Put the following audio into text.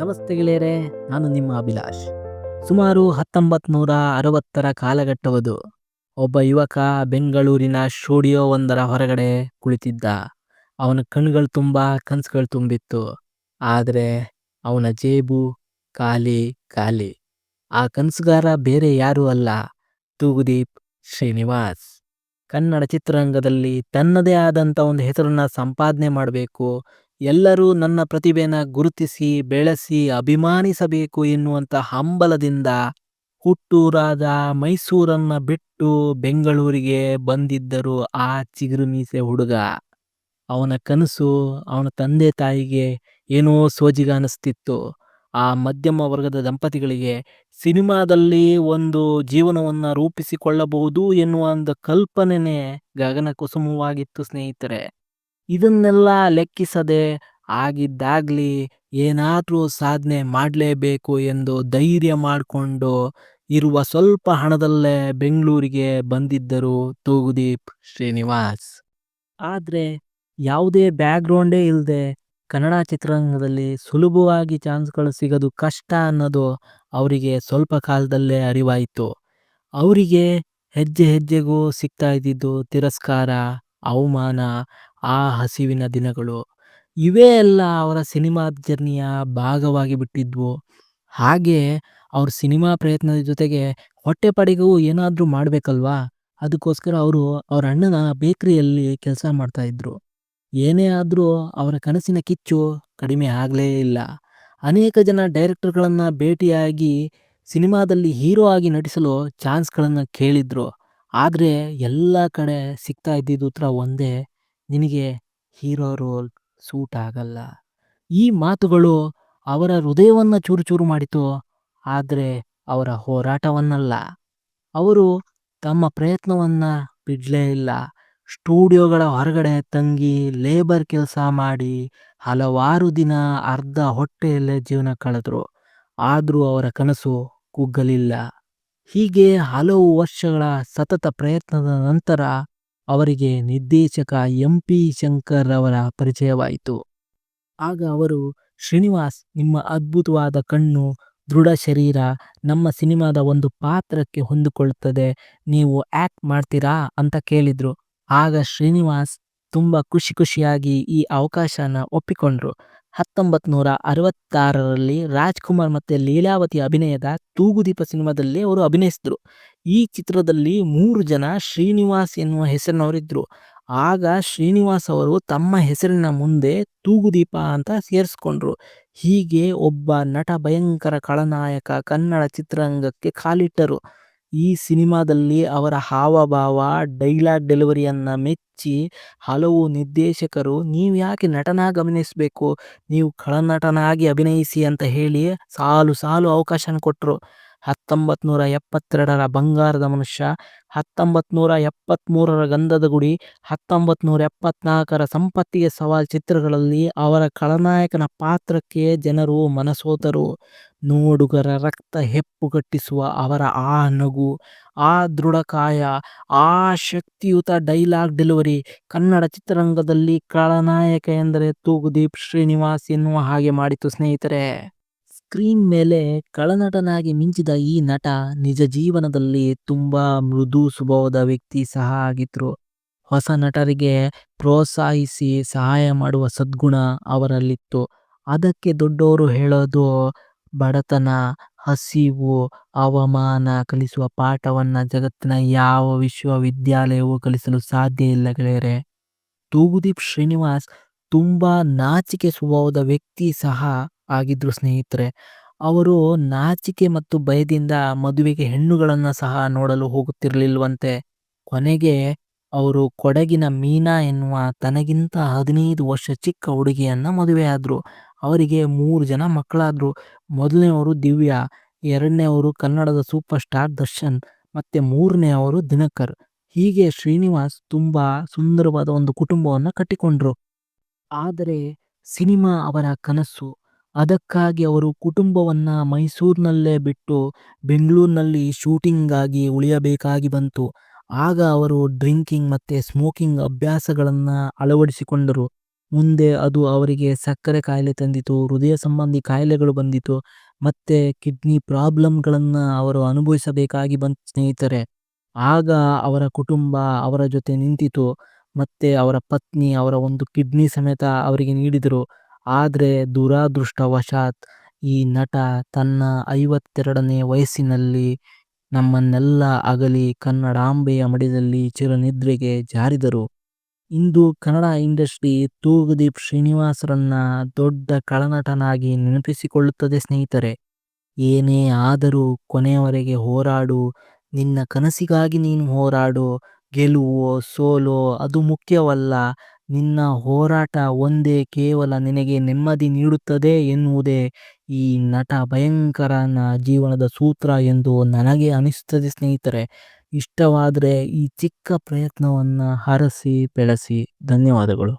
ನಮಸ್ತೆ ಗೆಳೆಯರೇ, ನಾನು ನಿಮ್ಮ ಅಭಿಲಾಷ್. ಸುಮಾರು ಹತ್ತೊಂಬತ್ತು ನೂರ ಅರವತ್ತರ ಕಾಲಘಟ್ಟವದು. ಒಬ್ಬ ಯುವಕ ಬೆಂಗಳೂರಿನ ಸ್ಟುಡಿಯೋ ಒಂದರ ಹೊರಗಡೆ ಕುಳಿತಿದ್ದ. ಅವನ ಕಣ್ಗಳು ತುಂಬ, ಕನಸುಗಳು ತುಂಬಿತ್ತು. ಆದರೆ ಅವನ ಜೇಬು ಖಾಲಿ ಖಾಲಿ. ಆ ಕನಸುಗಾರ ಬೇರೆ ಯಾರೂ ಅಲ್ಲ, ತೂಗುದೀಪ್ ಶ್ರೀನಿವಾಸ್. ಕನ್ನಡ ಚಿತ್ರರಂಗದಲ್ಲಿ ತನ್ನದೇ ಆದಂಥ ಒಂದು ಹೆಸರನ್ನು ಸಂಪಾದನೆ ಮಾಡಬೇಕು ಎಲ್ಲರೂ ನನ್ನ ಪ್ರತಿಭೆನ ಗುರುತಿಸಿ, ಬೆಳೆಸಿ, ಅಭಿಮಾನಿಸಬೇಕು ಎನ್ನುವಂಥ ಹಂಬಲದಿಂದ ಹುಟ್ಟೂರಾದ ಮೈಸೂರನ್ನು ಬಿಟ್ಟು ಬೆಂಗಳೂರಿಗೆ ಬಂದಿದ್ದರು ಆ ಚಿಗುರು ಮೀಸೆ ಹುಡುಗ. ಅವನ ಕನಸು, ಅವನ ತಂದೆ ತಾಯಿಗೆ ಏನೋ ಸೋಜಿಗ ಅನಿಸ್ತಿತ್ತು. ಆ ಮಧ್ಯಮ ವರ್ಗದ ದಂಪತಿಗಳಿಗೆ ಸಿನಿಮಾದಲ್ಲಿ ಒಂದು ಜೀವನವನ್ನು ರೂಪಿಸಿಕೊಳ್ಳಬಹುದು ಎನ್ನುವ ಒಂದು ಕಲ್ಪನೆನೇ ಗಗನ ಕುಸುಮವಾಗಿತ್ತು ಸ್ನೇಹಿತರೆ. ಇದನ್ನೆಲ್ಲ ಲೆಕ್ಕಿಸದೆ ಆಗಿದ್ದಾಗ್ಲಿ ಏನಾದರೂ ಸಾಧನೆ ಮಾಡಲೇಬೇಕು ಎಂದು ಧೈರ್ಯ ಮಾಡಿಕೊಂಡು ಇರುವ ಸ್ವಲ್ಪ ಹಣದಲ್ಲೇ ಬೆಂಗಳೂರಿಗೆ ಬಂದಿದ್ದರು ತೂಗುದೀಪ್ ಶ್ರೀನಿವಾಸ್. ಆದರೆ ಯಾವುದೇ ಬ್ಯಾಕ್ಗ್ರೌಂಡೇ ಇಲ್ಲದೆ ಕನ್ನಡ ಚಿತ್ರರಂಗದಲ್ಲಿ ಸುಲಭವಾಗಿ ಚಾನ್ಸ್ಗಳು ಸಿಗೋದು ಕಷ್ಟ ಅನ್ನೋದು ಅವರಿಗೆ ಸ್ವಲ್ಪ ಕಾಲದಲ್ಲೇ ಅರಿವಾಯಿತು. ಅವರಿಗೆ ಹೆಜ್ಜೆ ಹೆಜ್ಜೆಗೂ ಸಿಗ್ತಾ ಇದ್ದಿದ್ದು ತಿರಸ್ಕಾರ, ಅವಮಾನ ಆ ಹಸಿವಿನ ದಿನಗಳು ಇವೇ ಎಲ್ಲ ಅವರ ಸಿನಿಮಾ ಜರ್ನಿಯ ಭಾಗವಾಗಿ ಬಿಟ್ಟಿದ್ವು. ಹಾಗೆ ಅವ್ರ ಸಿನಿಮಾ ಪ್ರಯತ್ನದ ಜೊತೆಗೆ ಹೊಟ್ಟೆಪಾಡಿಗೂ ಏನಾದರೂ ಮಾಡಬೇಕಲ್ವಾ? ಅದಕ್ಕೋಸ್ಕರ ಅವರು ಅವ್ರ ಅಣ್ಣನ ಬೇಕರಿಯಲ್ಲಿ ಕೆಲಸ ಮಾಡ್ತಾಯಿದ್ರು ಏನೇ ಆದರೂ ಅವರ ಕನಸಿನ ಕಿಚ್ಚು ಕಡಿಮೆ ಆಗಲೇ ಇಲ್ಲ. ಅನೇಕ ಜನ ಡೈರೆಕ್ಟರ್ಗಳನ್ನು ಭೇಟಿಯಾಗಿ ಸಿನಿಮಾದಲ್ಲಿ ಹೀರೋ ಆಗಿ ನಟಿಸಲು ಚಾನ್ಸ್ಗಳನ್ನು ಕೇಳಿದರು. ಆದರೆ ಎಲ್ಲ ಕಡೆ ಸಿಗ್ತಾ ಇದ್ದಿದ್ದು ಹತ್ರ ಒಂದೇ ನಿನಗೆ ಹೀರೋ ರೋಲ್ ಸೂಟ್ ಆಗಲ್ಲ. ಈ ಮಾತುಗಳು ಅವರ ಹೃದಯವನ್ನು ಚೂರು ಚೂರು ಮಾಡಿತು, ಆದರೆ ಅವರ ಹೋರಾಟವನ್ನಲ್ಲ. ಅವರು ತಮ್ಮ ಪ್ರಯತ್ನವನ್ನ ಬಿಡಲೇ ಇಲ್ಲ. ಸ್ಟುಡಿಯೋಗಳ ಹೊರಗಡೆ ತಂಗಿ ಲೇಬರ್ ಕೆಲಸ ಮಾಡಿ ಹಲವಾರು ದಿನ ಅರ್ಧ ಹೊಟ್ಟೆಯಲ್ಲೇ ಜೀವನ ಕಳೆದ್ರು. ಆದರೂ ಅವರ ಕನಸು ಕುಗ್ಗಲಿಲ್ಲ. ಹೀಗೆ ಹಲವು ವರ್ಷಗಳ ಸತತ ಪ್ರಯತ್ನದ ನಂತರ ಅವರಿಗೆ ನಿರ್ದೇಶಕ ಎಂ ಪಿ ಶಂಕರ್ ಅವರ ಪರಿಚಯವಾಯಿತು. ಆಗ ಅವರು, ಶ್ರೀನಿವಾಸ್, ನಿಮ್ಮ ಅದ್ಭುತವಾದ ಕಣ್ಣು, ದೃಢ ಶರೀರ ನಮ್ಮ ಸಿನಿಮಾದ ಒಂದು ಪಾತ್ರಕ್ಕೆ ಹೊಂದಿಕೊಳ್ಳುತ್ತದೆ, ನೀವು ಆ್ಯಕ್ಟ್ ಮಾಡ್ತೀರಾ? ಅಂತ ಕೇಳಿದರು. ಆಗ ಶ್ರೀನಿವಾಸ್ ತುಂಬ ಖುಷಿ ಖುಷಿಯಾಗಿ ಈ ಅವಕಾಶನ ಒಪ್ಪಿಕೊಂಡ್ರು. ಹತ್ತೊಂಬತ್ತು ನೂರ ಅರವತ್ತಾರರಲ್ಲಿ ರಾಜ್ಕುಮಾರ್ ಮತ್ತು ಲೀಲಾವತಿ ಅಭಿನಯದ ತೂಗುದೀಪ ಸಿನಿಮಾದಲ್ಲಿ ಅವರು ಅಭಿನಯಿಸಿದ್ರು. ಈ ಚಿತ್ರದಲ್ಲಿ ಮೂರು ಜನ ಶ್ರೀನಿವಾಸ್ ಎನ್ನುವ ಹೆಸರಿನವರಿದ್ದರು ಆಗ ಶ್ರೀನಿವಾಸ್ ಅವರು ತಮ್ಮ ಹೆಸರಿನ ಮುಂದೆ ತೂಗುದೀಪ ಅಂತ ಸೇರಿಸ್ಕೊಂಡ್ರು. ಹೀಗೆ ಒಬ್ಬ ನಟ, ಭಯಂಕರ ಖಳನಾಯಕ, ಕನ್ನಡ ಚಿತ್ರರಂಗಕ್ಕೆ ಕಾಲಿಟ್ಟರು. ಈ ಸಿನಿಮಾದಲ್ಲಿ ಅವರ ಹಾವಭಾವ, ಡೈಲಾಗ್ ಡೆಲಿವರಿಯನ್ನು ಮೆಚ್ಚಿ ಹಲವು ನಿರ್ದೇಶಕರು, ನೀವು ಯಾಕೆ ನಟನ ಗಮನಿಸಬೇಕು? ನೀವು ಖಳನಟನಾಗಿ ಅಭಿನಯಿಸಿ ಅಂತ ಹೇಳಿ ಸಾಲು ಸಾಲು ಅವಕಾಶನ ಕೊಟ್ಟರು ಹತ್ತೊಂಬತ್ತು ನೂರ ಎಪ್ಪತ್ತೆರಡರ ಬಂಗಾರದ ಮನುಷ್ಯ ಹತ್ತೊಂಬತ್ತು ನೂರ ಎಪ್ಪತ್ತ್ಮೂರರ ಗಂಧದ ಗುಡಿ ಹತ್ತೊಂಬತ್ತು ನೂರ ಎಪ್ಪತ್ನಾಲ್ಕರ ಸಂಪತ್ತಿಗೆ ಸವಾಲ್ ಚಿತ್ರಗಳಲ್ಲಿ ಅವರ ಖಳನಾಯಕನ ಪಾತ್ರಕ್ಕೆ ಜನರು ಮನಸೋತರು. ನೋಡುಗರ ರಕ್ತ ಹೆಪ್ಪುಗಟ್ಟಿಸುವ ಅವರ ಆ ನಗು, ಆ ದೃಢಕಾಯ, ಆ ಶಕ್ತಿಯುತ ಡೈಲಾಗ್ ಡೆಲಿವರಿ, ಕನ್ನಡ ಚಿತ್ರರಂಗದಲ್ಲಿ ಖಳನಾಯಕ ಎಂದರೆ ತೂಗುದೀಪ್ ಶ್ರೀನಿವಾಸ್ ಎನ್ನುವ ಹಾಗೆ ಮಾಡಿತು ಸ್ನೇಹಿತರೆ. ಸ್ಕ್ರೀನ್ ಮೇಲೆ ಖಳನಟನಾಗಿ ಮಿಂಚಿದ ಈ ನಟ ನಿಜ ಜೀವನದಲ್ಲಿ ತುಂಬಾ ಮೃದು ಸ್ವಭಾವದ ವ್ಯಕ್ತಿ ಸಹ ಆಗಿದ್ರು. ಹೊಸ ನಟರಿಗೆ ಪ್ರೋತ್ಸಾಹಿಸಿ ಸಹಾಯ ಮಾಡುವ ಸದ್ಗುಣ ಅವರಲ್ಲಿತ್ತು. ಅದಕ್ಕೆ ದೊಡ್ಡವರು ಹೇಳೋದು, ಬಡತನ, ಹಸಿವು, ಅವಮಾನ ಕಲಿಸುವ ಪಾಠವನ್ನ ಜಗತ್ತಿನ ಯಾವ ವಿಶ್ವವಿದ್ಯಾಲಯವೂ ಕಲಿಸಲು ಸಾಧ್ಯ ಇಲ್ಲ ಗೆಳೆಯರೆ. ತೂಗುದೀಪ್ ಶ್ರೀನಿವಾಸ್ ತುಂಬಾ ನಾಚಿಕೆ ಸ್ವಭಾವದ ವ್ಯಕ್ತಿ ಸಹ ಆಗಿದ್ರು ಸ್ನೇಹಿತರೆ, ಅವರು ನಾಚಿಕೆ ಮತ್ತು ಭಯದಿಂದ ಮದುವೆಗೆ ಹೆಣ್ಣುಗಳನ್ನು ಸಹ ನೋಡಲು ಹೋಗುತ್ತಿರಲಿಲ್ವಂತೆ. ಕೊನೆಗೆ ಅವರು ಕೊಡಗಿನ ಮೀನಾ ಎನ್ನುವ ತನಗಿಂತ ಹದಿನೈದು ವರ್ಷ ಚಿಕ್ಕ ಹುಡುಗಿಯನ್ನ ಮದುವೆಯಾದ್ರು. ಅವರಿಗೆ ಮೂರು ಜನ ಮಕ್ಕಳಾದ್ರು. ಮೊದಲನೆಯವರು ದಿವ್ಯಾ ಎರಡನೇವರು ಕನ್ನಡದ ಸೂಪರ್ ಸ್ಟಾರ್ ದರ್ಶನ್, ಮತ್ತೆ ಮೂರನೇ ಅವರು ದಿನಕರ್. ಹೀಗೆ ಶ್ರೀನಿವಾಸ್ ತುಂಬಾ ಸುಂದರವಾದ ಒಂದು ಕುಟುಂಬವನ್ನ ಕಟ್ಟಿಕೊಂಡ್ರು. ಆದರೆ ಸಿನಿಮಾ ಅವರ ಕನಸು ಅದಕ್ಕಾಗಿ ಅವರು ಕುಟುಂಬವನ್ನ ಮೈಸೂರಿನಲ್ಲೇ ಬಿಟ್ಟು ಬೆಂಗಳೂರಿನಲ್ಲಿ ಶೂಟಿಂಗಾಗಿ ಉಳಿಯಬೇಕಾಗಿ ಬಂತು ಆಗ ಅವರು ಡ್ರಿಂಕಿಂಗ್ ಮತ್ತು ಸ್ಮೋಕಿಂಗ್ ಅಭ್ಯಾಸಗಳನ್ನು ಅಳವಡಿಸಿಕೊಂಡರು ಮುಂದೆ ಅದು ಅವರಿಗೆ ಸಕ್ಕರೆ ಕಾಯಿಲೆ ತಂದಿತು, ಹೃದಯ ಸಂಬಂಧಿ ಕಾಯಿಲೆಗಳು ಬಂದಿತು, ಮತ್ತು ಕಿಡ್ನಿ ಪ್ರಾಬ್ಲಮ್ಗಳನ್ನು ಅವರು ಅನುಭವಿಸಬೇಕಾಗಿ ಬಂತು ಸ್ನೇಹಿತರೆ. ಆಗ ಅವರ ಕುಟುಂಬ ಅವರ ಜೊತೆ ನಿಂತಿತು. ಮತ್ತು ಅವರ ಪತ್ನಿ ಅವರ ಒಂದು ಕಿಡ್ನಿ ಸಮೇತ ಅವರಿಗೆ ನೀಡಿದರು. ಆದ್ರೆ ದುರಾದೃಷ್ಟವಶಾತ್ ಈ ನಟ ತನ್ನ ಐವತ್ತೆರಡನೇ ವಯಸ್ಸಿನಲ್ಲಿ ನಮ್ಮನ್ನೆಲ್ಲ ಅಗಲಿ ಕನ್ನಡಾಂಬೆಯ ಮಡಿಲಲ್ಲಿ ಚಿರನಿದ್ರೆಗೆ ಜಾರಿದರು. ಇಂದು ಕನ್ನಡ ಇಂಡಸ್ಟ್ರಿ ತೂಗುದೀಪ್ ಶ್ರೀನಿವಾಸ್‌ರನ್ನ ದೊಡ್ಡ ಖಳನಟನಾಗಿ ನೆನಪಿಸಿಕೊಳ್ಳುತ್ತದೆ ಸ್ನೇಹಿತರೆ. ಏನೇ ಆದರೂ ಕೊನೆಯವರೆಗೆ ಹೋರಾಡು, ನಿನ್ನ ಕನಸಿಗಾಗಿ ನೀನು ಹೋರಾಡು, ಗೆಲುವೋ ಸೋಲೋ ಅದು ಮುಖ್ಯವಲ್ಲ, ನಿನ್ನ ಹೋರಾಟ ಒಂದೇ ಕೇವಲ ನಿನಗೆ ನೆಮ್ಮದಿ ನೀಡುತ್ತದೆ ಎನ್ನುವುದೇ ಈ ನಟ ಭಯಂಕರನ ಜೀವನದ ಸೂತ್ರ ಎಂದು ನನಗೆ ಅನಿಸುತ್ತದೆ ಸ್ನೇಹಿತರೆ. ಇಷ್ಟವಾದರೆ ಈ ಚಿಕ್ಕ ಪ್ರಯತ್ನವನ್ನು ಹರಸಿ, ಬೆಳೆಸಿ. ಧನ್ಯವಾದಗಳು.